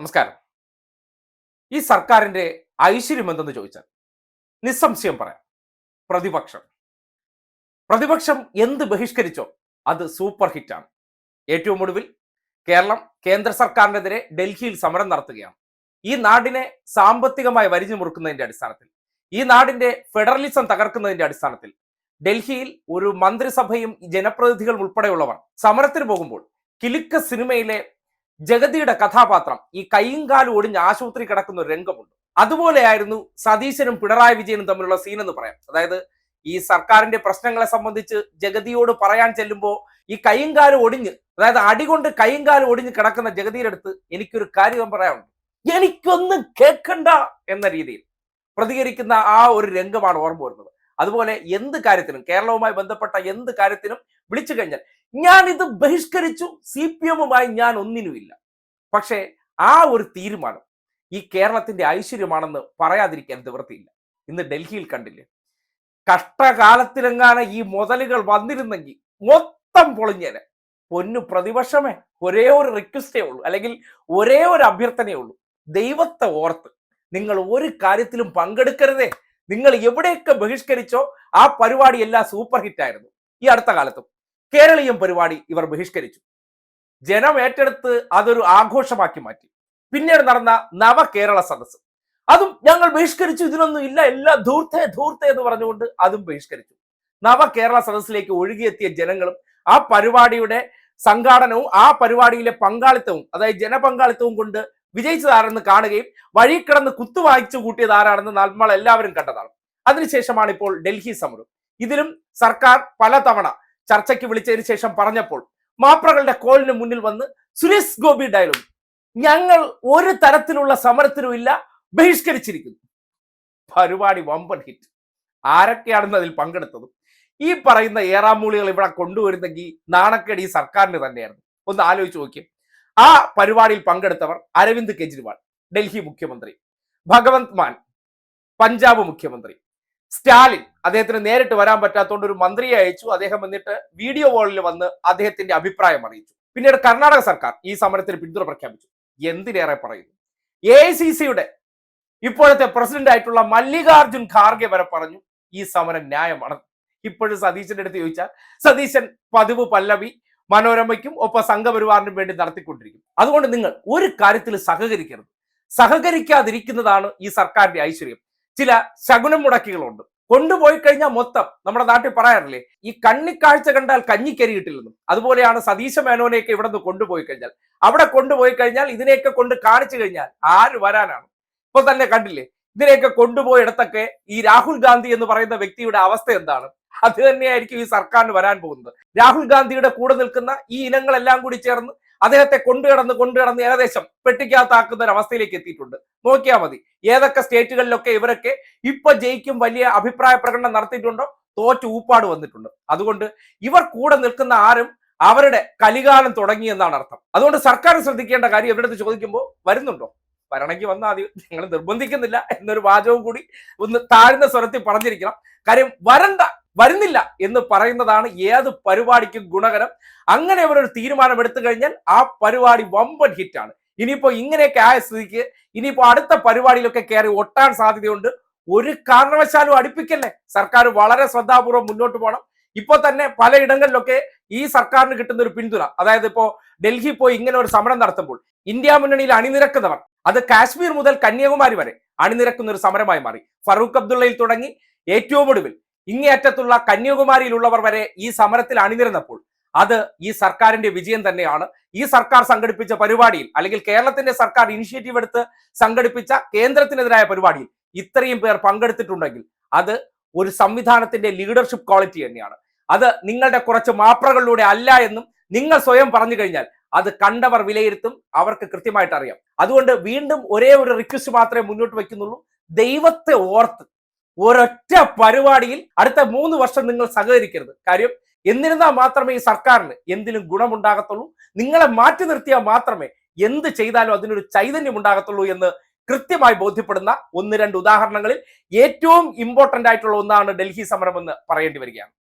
നമസ്കാരം. ഈ സർക്കാരിന്റെ ഐശ്വര്യം എന്തെന്ന് ചോദിച്ചാൽ നിസ്സംശയം പറയാം. പ്രതിപക്ഷം. പ്രതിപക്ഷം എന്ത് ബഹിഷ്കരിച്ചോ അത് സൂപ്പർ ഹിറ്റാണ്. ഏറ്റവും ഒടുവിൽ കേരളം കേന്ദ്ര സർക്കാരിനെതിരെ ഡൽഹിയിൽ സമരം നടത്തുകയാണ്. ഈ നാടിനെ സാമ്പത്തികമായി വരിഞ്ഞു മുറുക്കുന്നതിന്റെ അടിസ്ഥാനത്തിൽ ഈ നാടിന്റെ ഫെഡറലിസം തകർക്കുന്നതിന്റെ അടിസ്ഥാനത്തിൽ ഡൽഹിയിൽ ഒരു മന്ത്രിസഭയും ജനപ്രതിനിധികളും ഉൾപ്പെടെയുള്ളവർ സമരത്തിന് പോകുമ്പോൾ കിലുക്ക സിനിമയിലെ ജഗതിയുടെ കഥാപാത്രം ഈ കൈയും കാലും ഒടിഞ്ഞ് ആശുപത്രി കിടക്കുന്ന ഒരു രംഗമുണ്ട്. അതുപോലെയായിരുന്നു സതീശനും പിണറായി വിജയനും തമ്മിലുള്ള സീൻ എന്ന് പറയാം. അതായത് ഈ സർക്കാരിന്റെ പ്രശ്നങ്ങളെ സംബന്ധിച്ച് ജഗതിയോട് പറയാൻ ചെല്ലുമ്പോൾ ഈ കൈയും കാലും ഒടിഞ്ഞ് അതായത് അടികൊണ്ട് കൈയും കാലും ഒടിഞ്ഞ് കിടക്കുന്ന ജഗതിയുടെ അടുത്ത് എനിക്കൊരു കാര്യം പറയാനുണ്ട്. എനിക്കൊന്നും കേൾക്കണ്ട എന്ന രീതിയിൽ പ്രതികരിക്കുന്ന ആ ഒരു രംഗമാണ് ഓർമ്മ വരുന്നത്. അതുപോലെ എന്ത് കാര്യത്തിനും കേരളവുമായി ബന്ധപ്പെട്ട എന്ത് കാര്യത്തിനും വിളിച്ചു കഴിഞ്ഞാൽ ഞാൻ ഇത് ബഹിഷ്കരിച്ചു. സി പി എമ്മുമായി ഞാൻ ഒന്നിനുമില്ല. പക്ഷേ ആ ഒരു തീരുമാനം ഈ കേരളത്തിന്റെ ഐശ്വര്യമാണെന്ന് പറയാതിരിക്കാൻ നിവൃത്തിയില്ല. ഇന്ന് ഡൽഹിയിൽ കണ്ടില്ലേ? കഷ്ടകാലത്തിലെങ്ങാണ് ഈ മുതലുകൾ വന്നിരുന്നെങ്കിൽ മൊത്തം പൊളിഞ്ഞേനെ. പൊന്നു പ്രതിപക്ഷമേ ഒരേ ഒരു റിക്വസ്റ്റേ ഉള്ളൂ. അല്ലെങ്കിൽ ഒരേ ഒരു അഭ്യർത്ഥനയേ ഉള്ളൂ. ദൈവത്തെ ഓർത്ത് നിങ്ങൾ ഒരു കാര്യത്തിലും പങ്കെടുക്കരുതേ. നിങ്ങൾ എവിടെയൊക്കെ ബഹിഷ്കരിച്ചോ ആ പരിപാടി എല്ലാം സൂപ്പർ ഹിറ്റ് ആയിരുന്നു ഈ അടുത്ത കാലത്തും. കേരളീയം പരിപാടി ഇവർ ബഹിഷ്കരിച്ചു. ജനം ഏറ്റെടുത്ത് അതൊരു ആഘോഷമാക്കി മാറ്റി. പിന്നീട് നടന്ന നവകേരള സദസ് അതും ഞങ്ങൾ ബഹിഷ്കരിച്ചു ഇതിനൊന്നും ഇല്ല എല്ലാ ധൂർത്തേ ധൂർത്തേ എന്ന് പറഞ്ഞുകൊണ്ട് അതും ബഹിഷ്കരിച്ചു. നവകേരള സദസ്സിലേക്ക് ഒഴുകിയെത്തിയ ജനങ്ങളും ആ പരിപാടിയുടെ സംഘാടനവും ആ പരിപാടിയിലെ പങ്കാളിത്തവും അതായത് ജനപങ്കാളിത്തവും കൊണ്ട് വിജയിച്ചതാരെന്ന് കാണുകയും വഴി കിടന്ന് കുത്തുവായിച്ചു കൂട്ടിയത് ആരാണെന്ന് നമ്മൾ എല്ലാവരും കണ്ടതാണ്. അതിനുശേഷമാണ് ഇപ്പോൾ ഡൽഹി സമരം. ഇതിലും സർക്കാർ പലതവണ ചർച്ചയ്ക്ക് വിളിച്ചതിന് ശേഷം പറഞ്ഞപ്പോൾ മാപ്രകളുടെ കോളിന് മുന്നിൽ വന്ന് സുരേഷ് ഗോപി ഡയലോഗ് ഞങ്ങൾ ഒരു തരത്തിലുള്ള സമരത്തിനും ഇല്ല ബഹിഷ്കരിച്ചിരിക്കുന്നു. പരിപാടി വമ്പൻ ഹിറ്റ് ആരൊക്കെയാണെന്ന് അതിൽ പങ്കെടുത്തത്? ഈ പറയുന്ന ഏറാമൂളികൾ ഇവിടെ കൊണ്ടുവരുന്നെങ്കിൽ നാണക്കേട് ഈ സർക്കാരിന് തന്നെയായിരുന്നു. ഒന്ന് ആലോചിച്ച് നോക്കിയും. ആ പരിപാടിയിൽ പങ്കെടുത്തവർ അരവിന്ദ് കെജ്രിവാൾ ഡൽഹി മുഖ്യമന്ത്രി ഭഗവന്ത് മാൻ പഞ്ചാബ് മുഖ്യമന്ത്രി സ്റ്റാലിൻ അദ്ദേഹത്തിന് നേരിട്ട് വരാൻ പറ്റാത്തതുകൊണ്ട് ഒരു മന്ത്രിയെ അയച്ചു. അദ്ദേഹം എന്നിട്ട് വീഡിയോ കോളിൽ വന്ന് അദ്ദേഹത്തിന്റെ അഭിപ്രായം അറിയിച്ചു. പിന്നീട് കർണാടക സർക്കാർ ഈ സമരത്തിന് പിന്തുണ പ്രഖ്യാപിച്ചു. എന്തിനേറെ പറയുന്നു? എ ഇപ്പോഴത്തെ പ്രസിഡന്റ് ആയിട്ടുള്ള മല്ലികാർജുൻ ഖാർഗെ വരെ പറഞ്ഞു ഈ സമരം ന്യായമാണ്. ഇപ്പോഴും സതീശന്റെ അടുത്ത് ചോദിച്ചാൽ സതീശൻ പതിവ് പല്ലവി മനോരമയ്ക്കും ഒപ്പം സംഘപരിവാറിനും വേണ്ടി നടത്തിക്കൊണ്ടിരിക്കും. അതുകൊണ്ട് നിങ്ങൾ ഒരു കാര്യത്തിൽ സഹകരിക്കരുത്. സഹകരിക്കാതിരിക്കുന്നതാണ് ഈ സർക്കാരിന്റെ ഐശ്വര്യം. ചില ശകുനം മുടക്കികളുണ്ട്. കൊണ്ടുപോയി കഴിഞ്ഞാൽ മൊത്തം നമ്മുടെ നാട്ടിൽ പറയാറില്ലേ ഈ കണ്ണിക്കാഴ്ച കണ്ടാൽ കഞ്ഞിക്കരി കിട്ടില്ലെന്നും അതുപോലെയാണ് സതീശ മേനോനെയൊക്കെ ഇവിടെ നിന്ന് കൊണ്ടുപോയി കഴിഞ്ഞാൽ. അവിടെ കൊണ്ടുപോയി കഴിഞ്ഞാൽ ഇതിനെയൊക്കെ കൊണ്ട് കാണിച്ചു കഴിഞ്ഞാൽ ആര് വരാനാണ്? ഇപ്പൊ തന്നെ കണ്ടില്ലേ ഇതിനെയൊക്കെ കൊണ്ടുപോയി ഇടത്തൊക്കെ ഈ രാഹുൽ ഗാന്ധി എന്ന് പറയുന്ന വ്യക്തിയുടെ അവസ്ഥ എന്താണ്? അത് തന്നെയായിരിക്കും ഈ സർക്കാരിന് വരാൻ പോകുന്നത്. രാഹുൽ ഗാന്ധിയുടെ കൂടെ നിൽക്കുന്ന ഈ ഇനങ്ങളെല്ലാം കൂടി ചേർന്ന് അദ്ദേഹത്തെ കൊണ്ടുകടന്ന് കൊണ്ടുകടന്ന് ഏകദേശം പെട്ടിക്കകത്താക്കുന്ന ഒരു അവസ്ഥയിലേക്ക് എത്തിയിട്ടുണ്ട്. നോക്കിയാൽ മതി. ഏതൊക്കെ സ്റ്റേറ്റുകളിലൊക്കെ ഇവരൊക്കെ ഇപ്പൊ ജയിക്കും വലിയ അഭിപ്രായ പ്രകടനം നടത്തിയിട്ടുണ്ടോ? തോറ്റ് ഊപ്പാട് വന്നിട്ടുണ്ട്. അതുകൊണ്ട് ഇവർ കൂടെ നിൽക്കുന്ന ആരും അവരുടെ കലികാലം തുടങ്ങി എന്നാണ് അർത്ഥം. അതുകൊണ്ട് സർക്കാർ ശ്രദ്ധിക്കേണ്ട കാര്യം ഇവരുടെ ചോദിക്കുമ്പോൾ വരുന്നുണ്ടോ? വരണമെങ്കിൽ വന്നാൽ മതി. ഞങ്ങൾ നിർബന്ധിക്കുന്നില്ല എന്നൊരു വാചകവും കൂടി ഒന്ന് താഴ്ന്ന സ്വരത്തിൽ പറഞ്ഞിരിക്കണം. കാര്യം വരണ്ട വരുന്നില്ല എന്ന് പറയുന്നതാണ് ഏത് പരിപാടിക്കും ഗുണകരം. അങ്ങനെ അവരൊരു തീരുമാനം എടുത്തു കഴിഞ്ഞാൽ ആ പരിപാടി വമ്പൻ ഹിറ്റാണ്. ഇനിയിപ്പോ ഇങ്ങനെയൊക്കെ ആയ സ്ഥിതിക്ക് ഇനിയിപ്പോ അടുത്ത പരിപാടിയിലൊക്കെ കയറി ഒട്ടാൻ സാധ്യതയുണ്ട്. ഒരു കാരണവശാലും അടുപ്പിക്കല്ലേ. സർക്കാർ വളരെ ശ്രദ്ധാപൂർവം മുന്നോട്ട് പോകണം. ഇപ്പൊ തന്നെ പലയിടങ്ങളിലൊക്കെ ഈ സർക്കാരിന് കിട്ടുന്ന ഒരു പിന്തുണ അതായത് ഇപ്പോ ഡൽഹി പോയി ഇങ്ങനെ ഒരു സമരം നടത്തുമ്പോൾ ഇന്ത്യ മുന്നണിയിൽ അണിനിരക്കുന്നവർ അത് കാശ്മീർ മുതൽ കന്യാകുമാരി വരെ അണിനിരക്കുന്ന ഒരു സമരമായി മാറി. ഫറൂഖ് അബ്ദുള്ളയിൽ തുടങ്ങി ഏറ്റവും ഒടുവിൽ ഇങ്ങേയറ്റത്തുള്ള കന്യാകുമാരിയിലുള്ളവർ വരെ ഈ സമരത്തിൽ അണിനിരുന്നപ്പോൾ അത് ഈ സർക്കാരിന്റെ വിജയം തന്നെയാണ്. ഈ സർക്കാർ സംഘടിപ്പിച്ച പരിപാടിയിൽ അല്ലെങ്കിൽ കേരളത്തിന്റെ സർക്കാർ ഇനിഷ്യേറ്റീവ് എടുത്ത് സംഘടിപ്പിച്ച കേന്ദ്രത്തിനെതിരായ പരിപാടിയിൽ ഇത്രയും പേർ പങ്കെടുത്തിട്ടുണ്ടെങ്കിൽ അത് ഒരു സംവിധാനത്തിന്റെ ലീഡർഷിപ്പ് ക്വാളിറ്റി തന്നെയാണ്. അത് നിങ്ങളുടെ കുറച്ച് മാപ്രകളിലൂടെ അല്ല എന്നും നിങ്ങൾ സ്വയം പറഞ്ഞു കഴിഞ്ഞാൽ അത് കണ്ടവർ വിലയിരുത്തും അവർക്ക് കൃത്യമായിട്ട് അറിയാം. അതുകൊണ്ട് വീണ്ടും ഒരേ ഒരു റിക്വസ്റ്റ് മാത്രമേ മുന്നോട്ട് വയ്ക്കുന്നുള്ളൂ. ദൈവത്തെ ഓർത്ത് ഒരൊറ്റ പരിപാടിയിൽ അടുത്ത മൂന്ന് വർഷം നിങ്ങൾ സഹകരിക്കരുത്. കാര്യം എന്നിരുന്നാൽ മാത്രമേ ഈ സർക്കാരിന് എന്തിനും ഗുണമുണ്ടാകത്തുള്ളൂ. നിങ്ങളെ മാറ്റി നിർത്തിയാൽ മാത്രമേ എന്ത് ചെയ്താലും അതിനൊരു ചൈതന്യം ഉണ്ടാകത്തുള്ളൂ എന്ന് കൃത്യമായി ബോധ്യപ്പെടുന്ന ഒന്ന് രണ്ട് ഉദാഹരണങ്ങളിൽ ഏറ്റവും ഇമ്പോർട്ടന്റ് ആയിട്ടുള്ള ഒന്നാണ് ഡൽഹി സമരം എന്ന് പറയേണ്ടി വരികയാണ്.